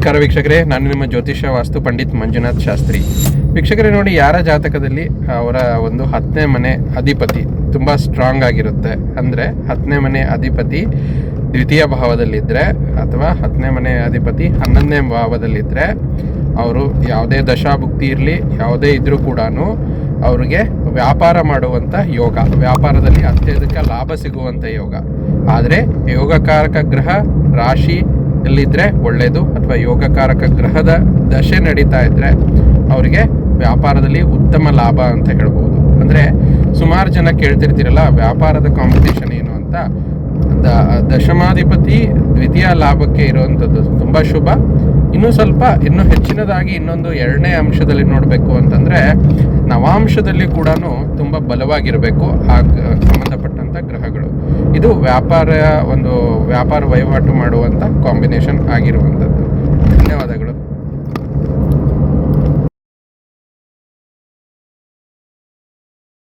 ನಮಸ್ಕಾರ ವೀಕ್ಷಕರೇ, ನಾನು ನಿಮ್ಮ ಜ್ಯೋತಿಷ ವಾಸ್ತು ಪಂಡಿತ್ ಮಂಜುನಾಥ್ ಶಾಸ್ತ್ರಿ. ವೀಕ್ಷಕರೇ, ನೋಡಿ, ಯಾರ ಜಾತಕದಲ್ಲಿ ಅವರ ಒಂದು ಹತ್ತನೇ ಮನೆ ಅಧಿಪತಿ ತುಂಬ ಸ್ಟ್ರಾಂಗ್ ಆಗಿರುತ್ತೆ? ಅಂದರೆ ಹತ್ತನೇ ಮನೆ ಅಧಿಪತಿ ದ್ವಿತೀಯ ಭಾವದಲ್ಲಿದ್ದರೆ ಅಥವಾ ಹತ್ತನೇ ಮನೆ ಅಧಿಪತಿ ಹನ್ನೊಂದನೇ ಭಾವದಲ್ಲಿದ್ದರೆ ಅವರು ಯಾವುದೇ ದಶಾಭುಕ್ತಿ ಇರಲಿ, ಯಾವುದೇ ಇದ್ದರೂ ಕೂಡ ಅವರಿಗೆ ವ್ಯಾಪಾರ ಮಾಡುವಂಥ ಯೋಗ. ವ್ಯಾಪಾರದಲ್ಲಿ ಅತ್ಯಧಿಕ ಲಾಭ ಸಿಗುವಂಥ ಯೋಗ. ಆದರೆ ಯೋಗಕಾರಕ ಗ್ರಹ ರಾಶಿ ಎಲ್ಲಿದ್ರೆ ಒಳ್ಳೆಯದು ಅಥವಾ ಯೋಗಕಾರಕ ಗ್ರಹದ ದಶೆ ನಡೀತಾ ಇದ್ರೆ ಅವರಿಗೆ ವ್ಯಾಪಾರದಲ್ಲಿ ಉತ್ತಮ ಲಾಭ ಅಂತ ಹೇಳ್ಬೋದು. ಅಂದರೆ ಸುಮಾರು ಜನ ಕೇಳ್ತಿರ್ತೀರಲ್ಲ, ವ್ಯಾಪಾರದ ಕಾಂಪಿಟೇಷನ್ ಏನು ಅಂತ. ದ, ದಶಮಾಧಿಪತಿ ದ್ವಿತೀಯ ಲಾಭಕ್ಕೆ ಇರುವಂಥದ್ದು ತುಂಬ ಶುಭ. ಇನ್ನೂ ಸ್ವಲ್ಪ, ಇನ್ನೂ ಹೆಚ್ಚಿನದಾಗಿ ಇನ್ನೊಂದು ಎರಡನೇ ಅಂಶದಲ್ಲಿ ನೋಡಬೇಕು ಅಂತಂದರೆ, ನವಾಂಶದಲ್ಲಿ ಕೂಡ ತುಂಬ ಬಲವಾಗಿರಬೇಕು ಆ ಸಂಬಂಧಪಟ್ಟಂಥ ಗ್ರಹಗಳು. ಇದು ವ್ಯಾಪಾರ ಒಂದು ವ್ಯಾಪಾರ ವಹಿವಾಟು ಮಾಡುವಂಥ ಕಾಂಬಿನೇಷನ್ ಆಗಿರುವಂಥದ್ದು ಧನ್ಯವಾದಗಳು.